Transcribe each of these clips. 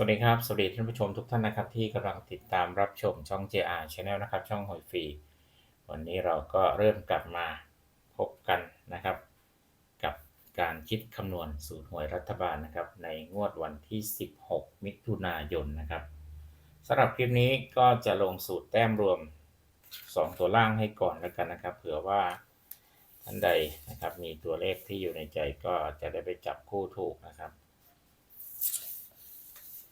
สวัสดีครับ สวัสดีท่านผู้ชมทุกท่านนะครับที่กำลังติดตามรับชมช่อง JR Channel นะครับ ช่องหอยฟรีวันนี้เราก็เริ่มกลับมาพบกันนะครับ กับการคิดคำนวณสูตรหวยรัฐบาลนะครับ ในงวดวันที่ 16 มิถุนายนนะครับสำหรับคลิปนี้ก็จะลงสูตรแต้มรวม 2 ตัวล่างให้ก่อนแล้วกันนะครับ เผื่อว่าท่านใดนะครับมีตัวเลขที่อยู่ในใจก็จะได้ไปจับคู่ถูกนะครับ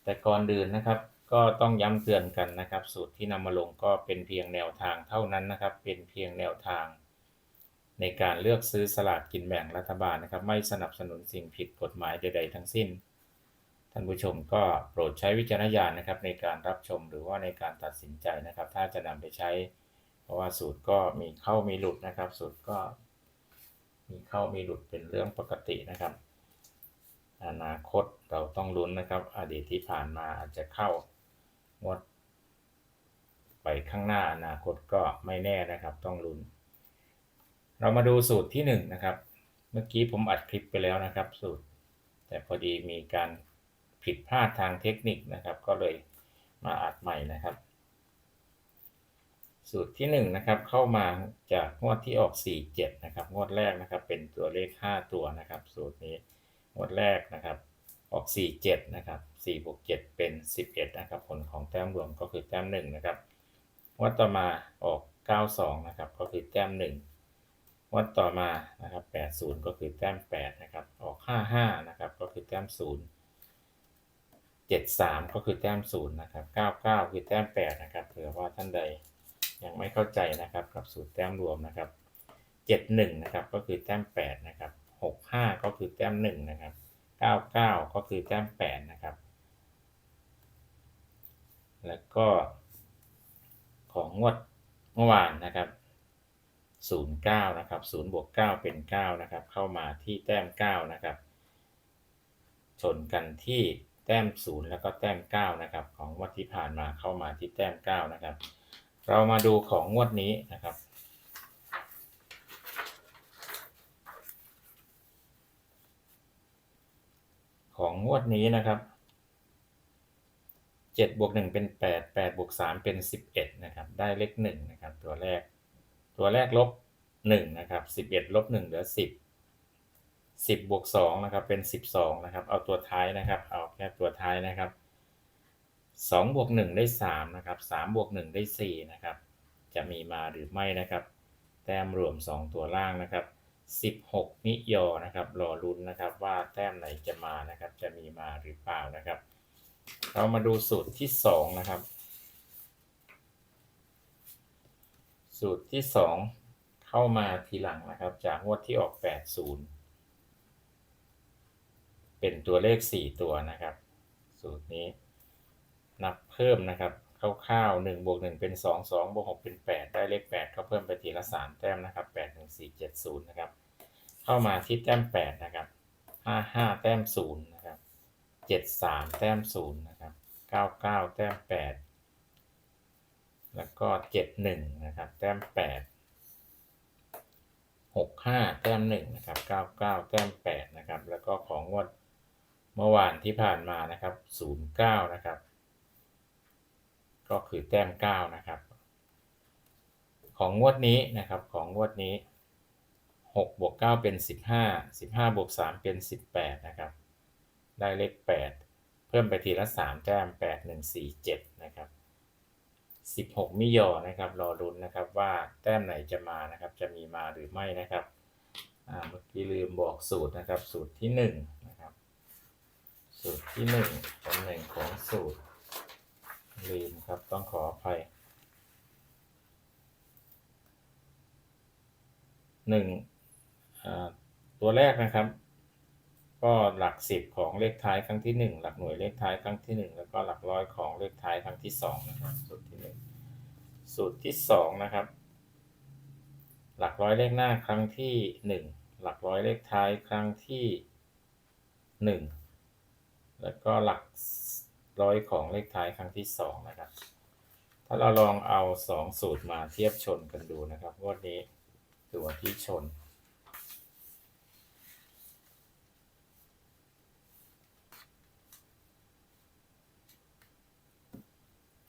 แต่ก่อนอื่นนะครับก็ต้องย้ำเตือนกันนะครับ สูตรที่นำมาลงก็เป็นเพียงแนวทางเท่านั้นนะครับ เป็นเพียงแนวทาง ในการเลือกซื้อสลากกินแบ่งรัฐบาลนะครับ ไม่สนับสนุนสิ่งผิดกฎหมายใดๆทั้งสิ้น ท่านผู้ชมก็โปรดใช้วิจารณญาณนะครับ ในการรับชมหรือว่าในการตัดสินใจนะครับ ถ้าจะนำไปใช้ เพราะว่าสูตรก็มีเข้ามีหลุดนะครับ สูตรก็ มีเข้ามีหลุดเป็นเรื่องปกตินะครับ อนาคตเราต้องลุ้นนะครับ อดีตที่ผ่านมาอาจจะเข้างวดไปข้างหน้าอนาคตก็ไม่แน่นะครับ ต้องลุ้น เรามาดูสูตรที่1นงนะครับ เมื่อกี้ผมอัดคลิปไปแล้วนะครับ สูตร แต่พอดีมีการผิดพลาดทางเทคนิคนะครับ ก็เลยมาอัดใหม่นะครับ สูตรที่1นงนะครับเข้ามาจากงวดที่ออก 47 นะครับ งวดแรกนะครับ เป็นตัวเลข 5 ตัวนะครับ สูตรนี้ งวดแรกนะครับ ออก 47 นะครับ4บวก7เป็น 11 นะครับ ผลของแต้มรวมก็คือแต้ม1นะครับงวดต่อมาออก 92 นะครับ ก็คือแต้ม1งวดต่อมานะครับ 80 ก็คือแต้ม 8 นะครับ ออก 55 นะครับ ก็คือแต้ม 0 73 ก็คือแต้ม 0 นะครับ 99 คือแต้ม 8 นะครับ เผื่อว่าท่านใดยังไม่เข้าใจนะครับกับสูตรแต้มรวมนะครับ 71 นะครับ ก็คือแต้ม 8 นะครับ 65 ก็คือแต้ม1นะครับ 99 ก็คือแต้ม8นะครับ แล้วก็ของงวดเมื่อวานนะครับ09นะครับ0บวก9เป็น9นะครับ เข้ามาที่แต้ม9นะครับชนกันที่แต้ม 0 แล้วก็แต้ม 9 นะครับ ของงวดที่ผ่านมาเข้ามาที่แต้ม 9 นะครับ เรามาดูของงวดนี้นะครับ ของงวดนี้นะครับเจ็ดบวกหนึ่งเป็นแปดแปดบวกสามเป็นสิบเอ็ดนะครับได้เลขหนึ่งนะครับตัวแรก ตัวแรกลบหนึ่งนะครับสิบเอ็ดลบหนึ่งเหลือสิบสิบบวกสองนะครับเป็นสิบสองนะครับเอาตัวท้ายนะครับเอาแค่ตัวท้ายนะครับสองบวกหนึ่งได้สามนะครับสามบวกหนึ่งได้สี่นะครับจะมีมาหรือไม่นะครับ แต้มรวมสองตัวล่างนะครับ 16 นิยอนะครับรอลุ้นนะครับว่าแต้มไหนจะมานะครับ จะมีมาหรือเปล่านะครับ เรามาดูสูตรที่ 2 นะครับ สูตรที่ 2 เข้ามาทีหลังนะครับ จากงวดที่ออก 80 เป็นตัวเลข 4 ตัวนะครับ สูตรนี้นับเพิ่มนะครับ คร่าวๆ1บวก1เป็น2 2บวก6เป็น8ได้เลข8ก็เพิ่มไปทีละ3แต้มนะครับ8 1 4 7 0นะครับ เข้ามาที่แต้ม8นะครับ55แต้ม0นะครับ73แต้ม0นะครับ99แต้ม8แล้วก็71นะครับแต้ม8 65แต้ม1นะครับ99แต้ม8นะครับแล้วก็ของงวดเมื่อวานที่ผ่านมานะครับ09นะครับ ก็คือแต้ม 9 นะครับ ของงวดนี้นะครับของงวดนี้6บวก9เป็น 15 15บวก3เป็น 18 นะครับ ได้เลข 8 เพิ่มไปทีละ 3 แต้ม 8 1 4 7 นะครับ 16 มิยอนะครับ รอรุ้นนะครับว่าแต้มไหนจะมานะครับ จะมีมาหรือไม่นะครับเมื่อกี้ลืมบอกสูตรนะครับ สูตรที่ 1 นะครับ สูตรที่ 1ตำแหน่งของสูตร ลืมครับ ต้องขออภัยหนึ่งตัวแรกนะครับ ก็หลักสิบของเลขท้ายครั้งที่หนึ่งหลักหน่วยเลขท้ายครั้งที่หนึ่งแล้วก็หลักร้อยของเลขท้ายครั้งที่สองนะครับสูตรที่หนึ่งสูตรที่สองนะครับ หลักร้อยเลขหน้าครั้งที่หนึ่งหลักร้อยเลขท้ายครั้งที่หนึ่งแล้วก็หลัก ร้อยของเลขท้ายครั้งที่สองนะครับ ถ้าเราลองเอาสองสูตรมาเทียบชนกันดูนะครับงวดนี้ตัวที่ชน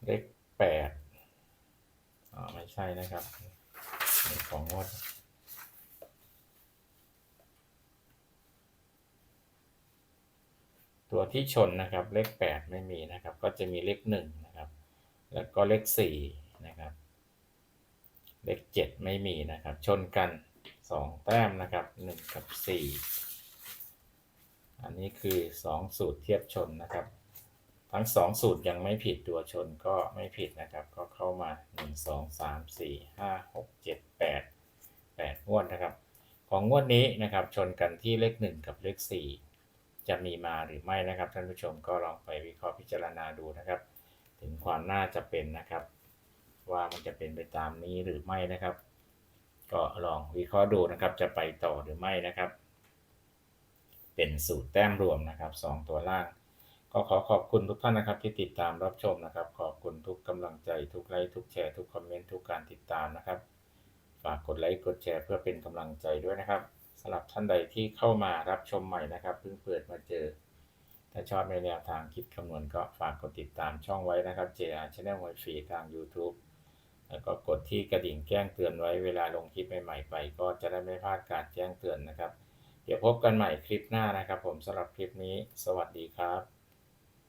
เลขแปดอ๋อไม่ใช่นะครับ ของงวด ตัวที่ชนนะครับ เลขแปดไม่มีนะครับ ก็จะมีเลขหนึ่งนะครับ แล้วก็เลขสี่นะครับ เลขเจ็ดไม่มีนะครับ ชนกันสองแต้มนะครับหนึ่งกับสี่อันนี้คือสองสูตรเทียบชนนะครับ ทั้งสองสูตรยังไม่ผิดตัวชนก็ไม่ผิดนะครับ ก็เข้ามาหนึ่งสองสามสี่ห้าหกเจ็ดแปดแปดงวดนะครับ ของงวดนี้นะครับ ชนกันที่เลขหนึ่งกับเลขสี่ จะมีมาหรือไม่นะครับ ท่านผู้ชมก็ลองไปวิเคราะห์พิจารณาดูนะครับ ถึงความน่าจะเป็นนะครับ ว่ามันจะเป็นไปตามนี้หรือไม่นะครับ ก็ลองวิเคราะห์ดูนะครับ จะไปต่อหรือไม่นะครับ เป็นสูตรแต้มรวมนะครับสองตัวล่าง ก็ขอขอบคุณทุกท่านนะครับ ที่ติดตามรับชมนะครับ ขอบคุณทุกกำลังใจทุกไลค์ทุกแชร์ทุกคอมเมนต์ทุกการติดตามนะครับฝากกดไลค์กดแชร์เพื่อเป็นกำลังใจด้วยนะครับ สำหรับท่านใดที่เข้ามารับชมใหม่นะครับเพิ่งเปิดมาเจอ ถ้าชอบในแนวทางคิดคำนวณก็ฝากกดติดตามช่องไว้นะครับ JR Channel หวยฟรีทาง YouTube แล้วก็กดที่กระดิ่งแจ้งเตือนไว้เวลาลงคลิปใหม่ๆไป ก็จะได้ไม่พลาดการแจ้งเตือนนะครับ เดี๋ยวพบกันใหม่คลิปหน้านะครับ ผมสำหรับคลิปนี้ สวัสดีครับ